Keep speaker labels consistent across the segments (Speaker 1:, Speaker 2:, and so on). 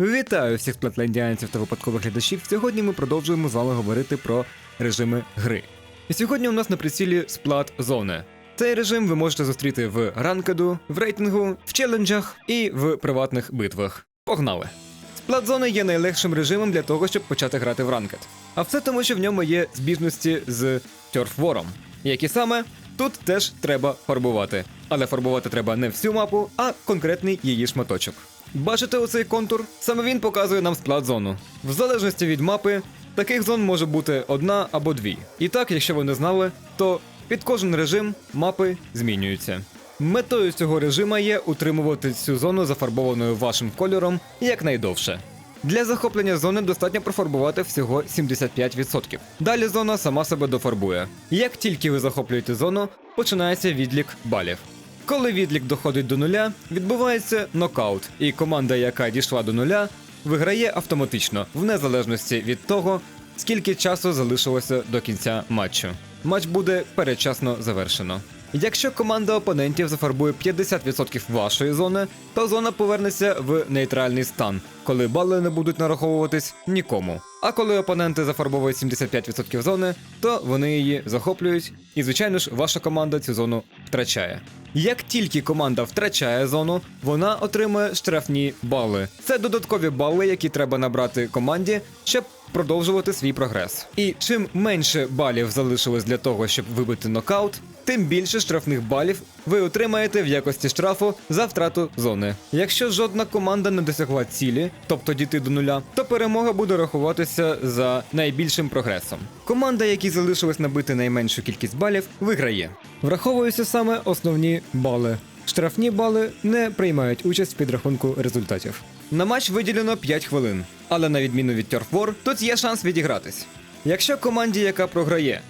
Speaker 1: Вітаю всіх сплетлендіанців та випадкових глядачів. Сьогодні ми продовжуємо з вами говорити про режими гри. І сьогодні у нас на прицілі сплат зони. Цей режим ви можете зустріти в ранкеду, в рейтингу, в челенджах і в приватних битвах. Погнали! Сплат зони є найлегшим режимом для того, щоб почати грати в ранкет. А все тому, що в ньому є збіжності з тьорфвором. Які саме тут теж треба фарбувати. Але фарбувати треба не всю мапу, а конкретний її шматочок. Бачите оцей контур? Саме він показує нам склад зону. В залежності від мапи, таких зон може бути одна або дві. І так, якщо ви не знали, то під кожен режим мапи змінюються. Метою цього режима є утримувати цю зону зафарбованою вашим кольором якнайдовше. Для захоплення зони достатньо профарбувати всього 75%. Далі зона сама себе дофарбує. Як тільки ви захоплюєте зону, починається відлік балів. Коли відлік доходить до нуля, відбувається нокаут, і команда, яка дійшла до нуля, виграє автоматично, в незалежності від того, скільки часу залишилося до кінця матчу. Матч буде передчасно завершено. Якщо команда опонентів зафарбує 50% вашої зони, то зона повернеться в нейтральний стан, коли бали не будуть нараховуватись нікому. А коли опоненти зафарбовують 75% зони, то вони її захоплюють, і звичайно ж, ваша команда цю зону втрачає. Як тільки команда втрачає зону, вона отримує штрафні бали. Це додаткові бали, які треба набрати команді, щоб продовжувати свій прогрес. І чим менше балів залишилось для того, щоб вибити нокаут, тим більше штрафних балів ви отримаєте в якості штрафу за втрату зони. Якщо жодна команда не досягла цілі, тобто дійти до нуля, то перемога буде рахуватися за найбільшим прогресом. Команда, якій залишилось набити найменшу кількість балів, виграє. Враховуються саме основні бали. Штрафні бали не приймають участь в підрахунку результатів. На матч виділено 5 хвилин, але на відміну від Turf War, тут є шанс відігратись. Якщо команді, яка програє,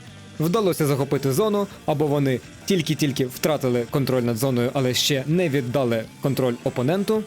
Speaker 1: вдалося захопити зону, або вони тільки-тільки втратили контроль над зоною, але ще не віддали контроль опоненту,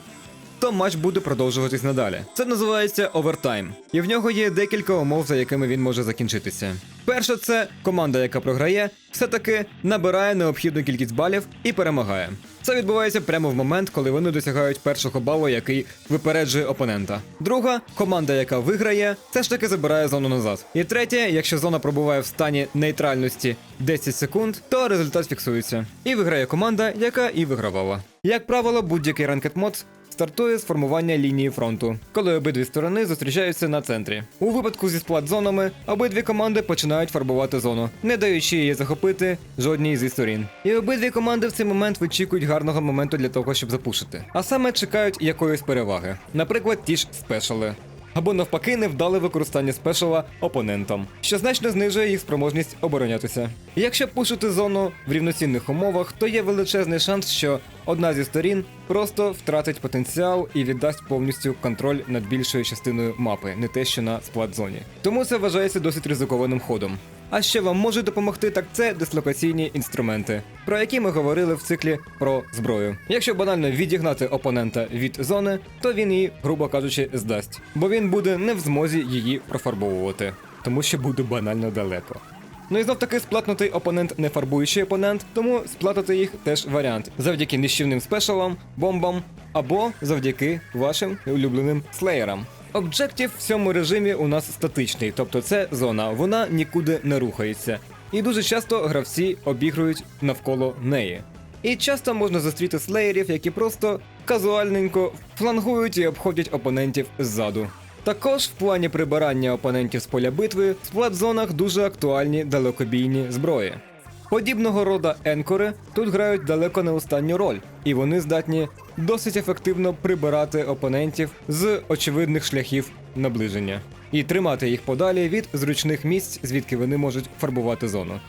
Speaker 1: то матч буде продовжуватись надалі. Це називається овертайм, і в нього є декілька умов, за якими він може закінчитися. Перше, це команда, яка програє, все-таки набирає необхідну кількість балів і перемагає. Це відбувається прямо в момент, коли вони досягають першого балу, який випереджує опонента. Друга команда, яка виграє, все ж таки забирає зону назад. І третє, якщо зона пробуває в стані нейтральності 10 секунд, то результат фіксується. І виграє команда, яка і вигравала. Як правило, будь-який ранкет мод стартує з формування лінії фронту, коли обидві сторони зустрічаються на центрі. У випадку зі сплат-зонами обидві команди починають фарбувати зону, не даючи її захопити жодній зі сторін. І обидві команди в цей момент вичікують гарного моменту для того, щоб запушити. А саме чекають якоїсь переваги, наприклад, ті ж спешали. Або навпаки, невдале використання спешала опонентом, що значно знижує їх спроможність оборонятися. Якщо пушити зону в рівноцінних умовах, то є величезний шанс, що одна зі сторін просто втратить потенціал і віддасть повністю контроль над більшою частиною мапи, не те, що на сплат-зоні. Тому це вважається досить ризикованим ходом. А ще вам можуть допомогти так це дислокаційні інструменти, про які ми говорили в циклі про зброю. Якщо банально відігнати опонента від зони, то він її, грубо кажучи, здасть, бо він буде не в змозі її профарбовувати, тому що буде банально далеко. Ну і знов таки сплатнутий опонент не фарбуючий опонент, тому сплатити їх теж варіант завдяки нищівним спешалам, бомбам або завдяки вашим улюбленим слеєрам. Об'єктив в цьому режимі у нас статичний, тобто це зона, вона нікуди не рухається. І дуже часто гравці обігрують навколо неї. І часто можна зустріти слеєрів, які просто казуальненько флангують і обходять опонентів ззаду. Також в плані прибирання опонентів з поля битви в сплат-зонах дуже актуальні далекобійні зброї. Подібного рода енкори тут грають далеко не останню роль, і вони здатні досить ефективно прибирати опонентів з очевидних шляхів наближення і тримати їх подалі від зручних місць, звідки вони можуть фарбувати зону.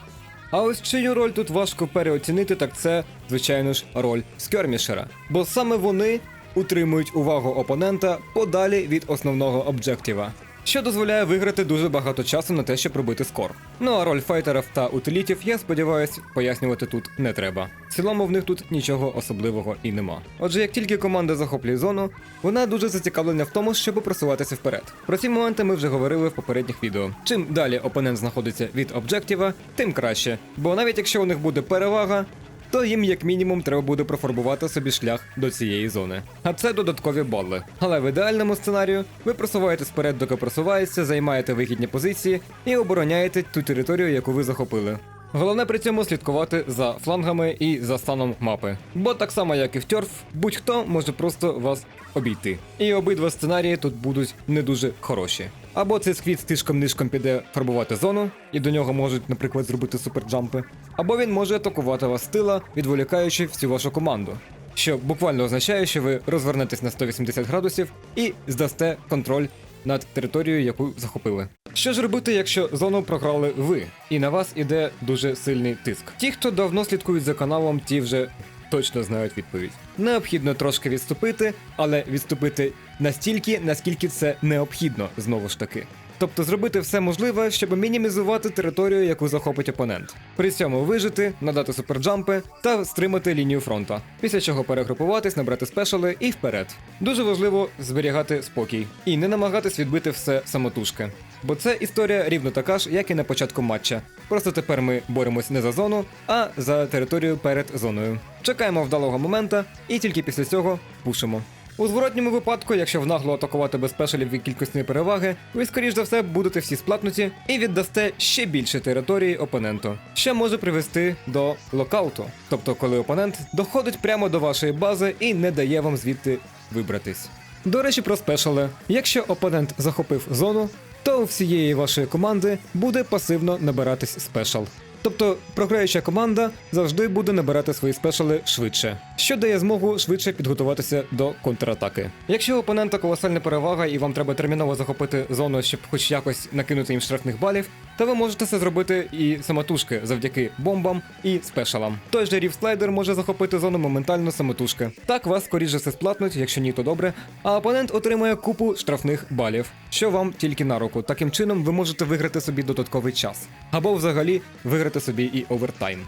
Speaker 1: А ось чию роль тут важко переоцінити, так це, звичайно ж, роль скермішера. Бо саме вони утримують увагу опонента подалі від основного об'єктива, що дозволяє виграти дуже багато часу на те, щоб робити скор. Ну а роль файтерів та утилітів, я сподіваюсь, пояснювати тут не треба. В цілому в них тут нічого особливого і нема. Отже, як тільки команда захоплює зону, вона дуже зацікавлена в тому, щоб просуватися вперед. Про ці моменти ми вже говорили в попередніх відео. Чим далі опонент знаходиться від об'єктива, тим краще. Бо навіть якщо у них буде перевага, то їм як мінімум треба буде профарбувати собі шлях до цієї зони. А це додаткові бали. Але в ідеальному сценарію ви просуваєтесь вперед, доки просуваєтеся, займаєте вигідні позиції і обороняєте ту територію, яку ви захопили. Головне при цьому слідкувати за флангами і за станом мапи. Бо так само, як і в Тьорф, будь-хто може просто вас обійти. І обидва сценарії тут будуть не дуже хороші. Або цей сквіт з тишком нишком піде фарбувати зону, і до нього можуть, наприклад, зробити суперджампи. Або він може атакувати вас з тила, відволікаючи всю вашу команду. Що буквально означає, що ви розвернетесь на 180 градусів і здасте контроль над територією, яку захопили. Що ж робити, якщо зону програли ви, і на вас іде дуже сильний тиск? Ті, хто давно слідкують за каналом, ті вже точно знають відповідь. Необхідно трошки відступити, але відступити настільки, наскільки це необхідно, знову ж таки. Тобто зробити все можливе, щоб мінімізувати територію, яку захопить опонент. При цьому вижити, надати суперджампи та стримати лінію фронту. Після чого перегрупуватись, набрати спешали і вперед. Дуже важливо зберігати спокій і не намагатись відбити все самотужки. Бо це історія рівно така ж, як і на початку матча. Просто тепер ми боремось не за зону, а за територію перед зоною. Чекаємо вдалого момента і тільки після цього пушимо. У зворотньому випадку, якщо в нагло атакувати без спешалів і кількісної переваги, ви скоріш за все будете всі сплатнуті і віддасте ще більше території опоненту, що може привести до локауту, тобто коли опонент доходить прямо до вашої бази і не дає вам звідти вибратись. До речі, про спешали. Якщо опонент захопив зону, то у всієї вашої команди буде пасивно набиратись спешал. Тобто програюча команда завжди буде набирати свої спешали швидше, що дає змогу швидше підготуватися до контратаки. Якщо у опонента колосальна перевага і вам треба терміново захопити зону, щоб хоч якось накинути їм штрафних балів, то ви можете це зробити і самотужки завдяки бомбам і спешалам. Той же Рів Слайдер може захопити зону моментально самотужки. Так вас скоріше все сплатнуть, якщо ні, то добре. А опонент отримує купу штрафних балів, що вам тільки на руку. Таким чином ви можете виграти собі додатковий час, або взагалі виграти собі і овертайм.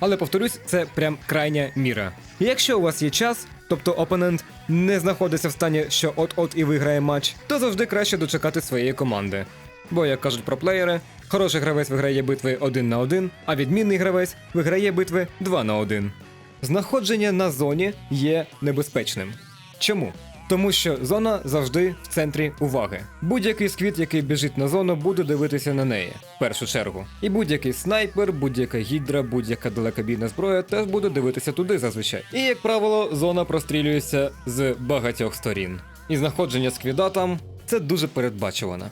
Speaker 1: Але повторюсь, це прям крайня міра. Якщо у вас є час, тобто опонент не знаходиться в стані, що от-от і виграє матч, то завжди краще дочекати своєї команди. Бо, як кажуть проплеєри, хороший гравець виграє битви 1 на 1, а відмінний гравець виграє битви 2 на 1. Знаходження на зоні є небезпечним. Чому? Тому що зона завжди в центрі уваги. Будь-який сквіт, який біжить на зону, буде дивитися на неї в першу чергу. І будь-який снайпер, будь-яка гідра, будь-яка далекобійна зброя теж буде дивитися туди зазвичай. І як правило, зона прострілюється з багатьох сторін. І знаходження сквіда там це дуже передбачувано.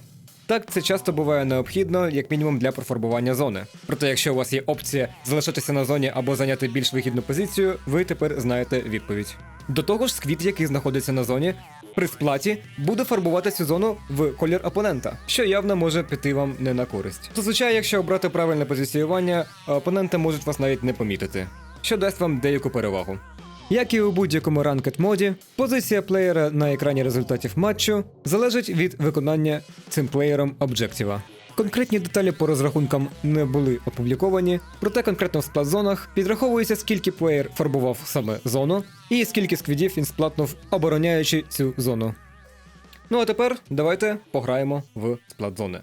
Speaker 1: Так, це часто буває необхідно, як мінімум для профарбування зони. Проте, якщо у вас є опція залишитися на зоні або зайняти більш вигідну позицію, ви тепер знаєте відповідь. До того ж, сквіт, який знаходиться на зоні, при сплаті буде фарбувати цю зону в колір опонента, що явно може піти вам не на користь. Зазвичай, якщо обрати правильне позиціювання, опоненти можуть вас навіть не помітити, що дасть вам деяку перевагу. Як і у будь-якому ранкет моді, позиція плеєра на екрані результатів матчу залежить від виконання цим плеєром об'єктива. Конкретні деталі по розрахункам не були опубліковані, проте конкретно в сплат-зонах підраховується, скільки плеєр фарбував саме зону, і скільки сквідів він сплатнув, обороняючи цю зону. Ну а тепер давайте пограємо в сплат-зони.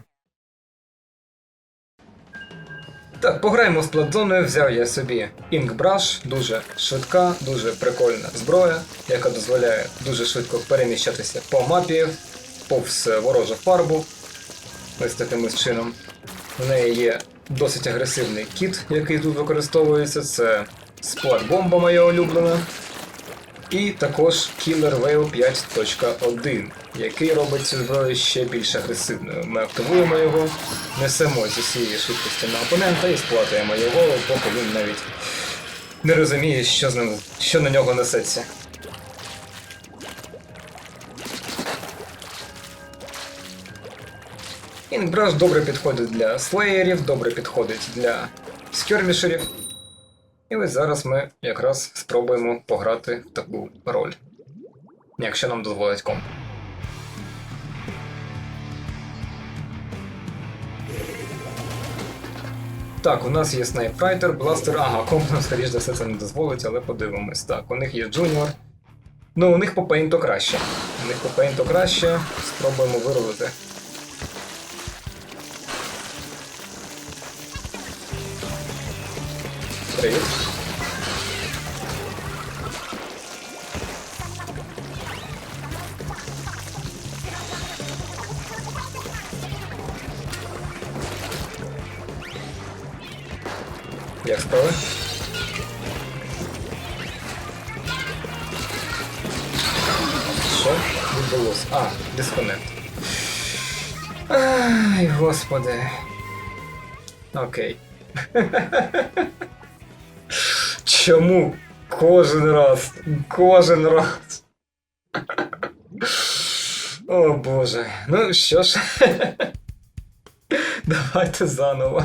Speaker 1: Так, пограємо з платзоною, взяв я собі Inkbrush, дуже швидка, дуже прикольна зброя, яка дозволяє дуже швидко переміщатися по мапі, повз ворожу фарбу. Ось таким ось чином. В неї є досить агресивний кіт, який тут використовується. Це сплат-бомба моя улюблена. І також Killer Whale 5.1, який робить цю зброю ще більш агресивною. Ми активуємо його, несемо з усієї швидкості на опонента і сплатуємо його, поки він навіть не розуміє, що, з ним, що на нього несеться. Інбраш добре підходить для слеєрів, добре підходить для скермішерів. І ось зараз ми якраз спробуємо пограти в таку роль. Якщо нам дозволить комп. Так, у нас є снайпрайтер, бластер. Ага, комп скоріш за все, це не дозволить, але подивимось. Так, у них є джуніор. Ну, у них по пейнту краще. У них по пейнту краще. Спробуємо вирулити. Привіт.
Speaker 2: Справи? Що відбулося? А, дисконект. Ай, господи. Окей. Чому? Кожен раз. Кожен раз. О боже. Ну що ж. Давайте заново.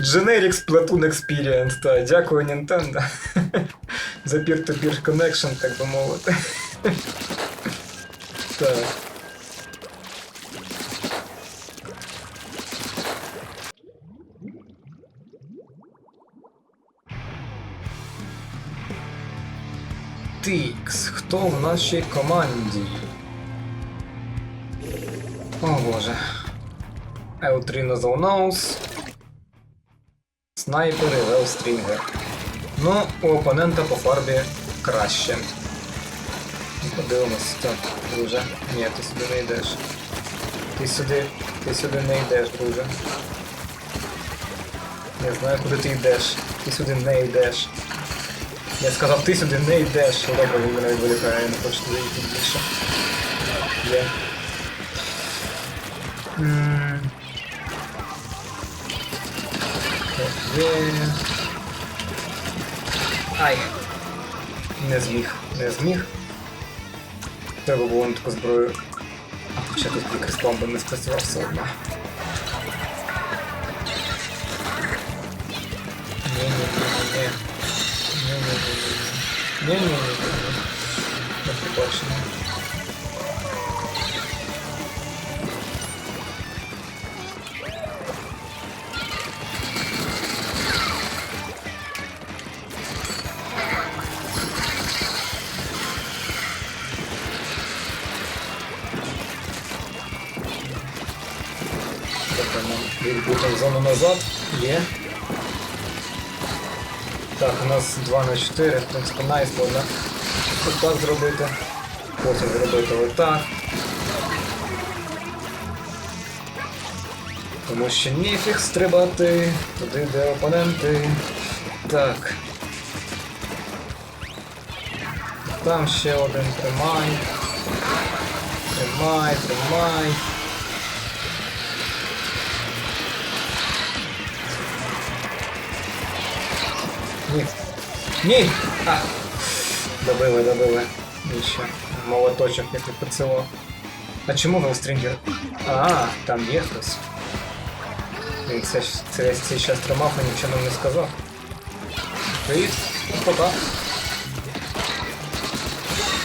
Speaker 2: Generic Splatoon Experience, так, дякую Nintendo за peer-to-peer connection, так би мовити. Так. Тикс, хто в нашій команді? О боже. Елтріно Зоунаус. Снайпер і Велстрінгер. Ну, у опонента по фарбі краще. Ну, Подивимось, так, друже. Ні, ти сюди не йдеш. Ти сюди. Ти сюди не йдеш, друже. Я знаю, куди ти йдеш. Ти сюди не йдеш. Я сказав, ти сюди не йдеш. Добре, він мене відволікає, я не хочу туди йти більше. Є. М. Так, Ай. Не зміг. Не зміг. Треба було на таку зброю. А хоча тут прикреслом би не спрацював все одно. Ні-ні-ні-ні. Ні-ні-ні-ні. Ні-ні-ні-ні. Не побачимо. Зону назад. Є. Так, у нас 2 на 4, в принципі, найс можна отак зробити. Потім зробити отак. Тому що ніфіг стрибати туди, де опоненти. Так. Там ще один тримай. Тримай, тримай. Ні! А! Добили, добили. Нічого. Молоточок як ПЦО. А чому Велстрінгер? А, там є хтось. Він це, це, цей час тримав і нічого нам не сказав. Привіт, пока.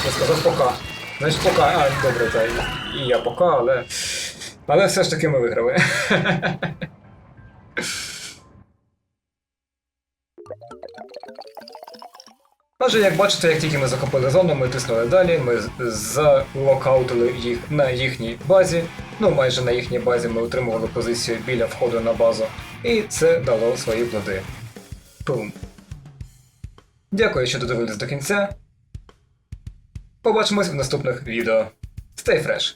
Speaker 2: Я сказав пока. Значить пока. А, добре, так. І я пока, але. Але все ж таки ми виграли. Отже, як бачите, як тільки ми захопили зону, ми тиснули далі, ми залокаутили їх на їхній базі. Ну, майже на їхній базі ми отримували позицію біля входу на базу, і це дало свої плоди. Пум. Дякую, що додивились до кінця. Побачимось в наступних відео. Stay fresh!